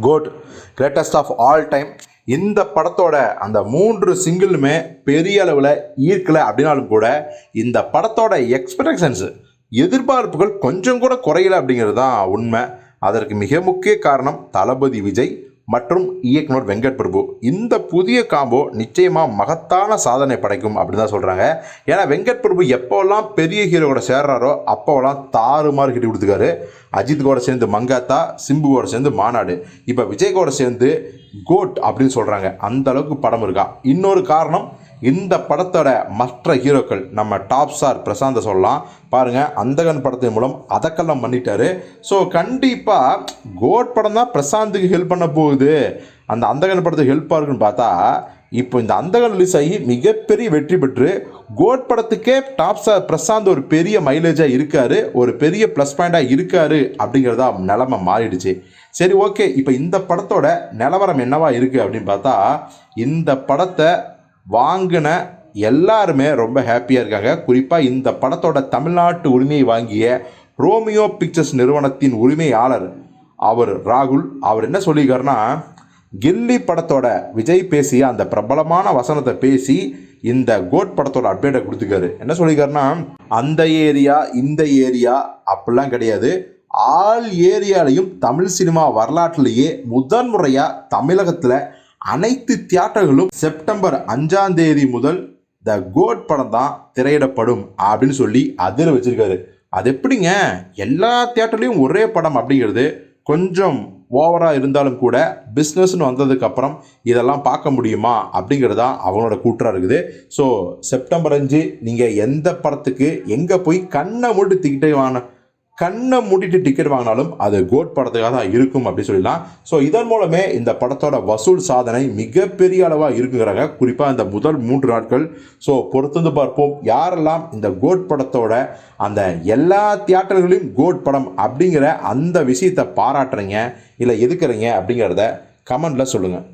GOAT greatest of all time இந்த படத்தோட அந்த மூன்று சிங்கிளுமே பெரிய அளவில் ஈர்க்கலை அப்படின்னாலும் கூட இந்த படத்தோட எக்ஸ்பெக்டேஷன்ஸ் எதிர்பார்ப்புகள் கொஞ்சம் கூட குறையலை அப்படிங்கிறது தான் உண்மை. அதற்கு மிக முக்கிய காரணம் தளபதி விஜய். மற்றும் இயக்குனர் வெங்கட் பிரபு. இந்த புதிய காம்போ நிச்சயமாக மகத்தான சாதனை படைக்கும் அப்படின்னு தான் சொல்கிறாங்க ஏன்னா வெங்கட் பிரபு எப்போல்லாம் பெரிய ஹீரோவோட சேர்றாரோ அப்போல்லாம் தாறுமாறு கிட்டி கொடுத்துக்காரு அஜித் கூட சேர்ந்து மங்காத்தா சிம்பு கூட சேர்ந்து மாநாடு. இப்போ விஜய் கூட சேர்ந்து கோட் அப்படின்னு சொல்கிறாங்க அந்த அளவுக்கு படம் இருக்கா? இன்னொரு காரணம் இந்த படத்தோட மற்ற ஹீரோக்கள் நம்ம டாப் ஸ்டார் பிரசாந்தை சொல்லலாம். பாருங்கள் அந்தகன் படத்தின் மூலம் அதக்கெல்லாம் பண்ணிட்டாரு. ஸோ கண்டிப்பாக கோட் படம் தான் பிரசாந்துக்கு ஹெல்ப் பண்ண போகுது. அந்த அந்தகன் படத்துக்கு ஹெல்ப்பாக இருக்குன்னு பார்த்தா இப்போ இந்த அந்தகன் ரிலீஸ் ஆகி மிகப்பெரிய வெற்றி பெற்று கோட் படத்துக்கே டாப் ஸ்டார் பிரசாந்த் ஒரு பெரிய மைலேஜாக இருக்கார். ஒரு பெரிய ப்ளஸ் பாயிண்டாக இருக்கார் அப்படிங்கிறதா நிலமை மாறிடுச்சு. சரி ஓகே இப்போ இந்த படத்தோட நிலவரம் என்னவா இருக்குது அப்படின்னு பார்த்தா இந்த படத்தை வாங்கின எல்லாருமே ரொம்ப ஹாப்பியாக இருக்காங்க. குறிப்பாக இந்த படத்தோட தமிழ்நாட்டு உரிமையை வாங்கிய ரோமியோ பிக்சர்ஸ் நிறுவனத்தின் உரிமையாளர் அவர் ராகுல். அவர் என்ன சொல்லியிருக்காருன்னா கில்லி படத்தோட விஜய் பேசிய அந்த பிரபலமான வசனத்தை பேசி இந்த கோட் படத்தோட அப்டேட்டை கொடுத்துருக்காரு. என்ன சொல்லியிருக்காருன்னா அந்த ஏரியா இந்த ஏரியா அப்படிலாம் கிடையாது. ஆல் ஏரியாலையும் தமிழ் சினிமா வரலாற்றுலேயே முதன்முறையாக தமிழகத்தில் அனைத்து தியேட்டர்களும் செப்டம்பர் அஞ்சாம் தேதி முதல் த கோட் படம் தான் திரையிடப்படும் அப்படின்னு சொல்லி அதிர வச்சிருக்காரு. அது எப்படிங்க? எல்லா தியேட்டர்லையும் ஒரே படம் அப்படிங்கிறது கொஞ்சம் ஓவராக இருந்தாலும் கூட பிஸ்னஸ்னு வந்ததுக்கப்புறம் இதெல்லாம் பார்க்க முடியுமா அப்படிங்கிறது தான் அவங்களோட கூற்றாக இருக்குது. ஸோ செப்டம்பர் அஞ்சு நீங்கள் எந்த படத்துக்கு எங்கே போய் கண்ணை மூட்டு திக்கிட்டே வாங்க கண்ணை மூடிட்டு டிக்கெட் வாங்கினாலும் அது கோட் படத்துக்காக தான் இருக்கும் அப்படின்னு சொல்லலாம் ஸோ இதன் மூலமே இந்த படத்தோட வசூல் சாதனை மிகப்பெரிய அளவாக இருக்குங்கிறாங்க. குறிப்பாக இந்த முதல் மூன்று நாட்கள். ஸோ பொறுத்திருந்து பார்ப்போம். யாரெல்லாம் இந்த கோட் படத்தோட அந்த எல்லா தியேட்டர்களையும் கோட் படம் அப்படிங்கிற அந்த விஷயத்தை பாராட்டுறீங்க இல்லை எதுக்குறீங்க அப்படிங்கிறத கமெண்டில் சொல்லுங்கள்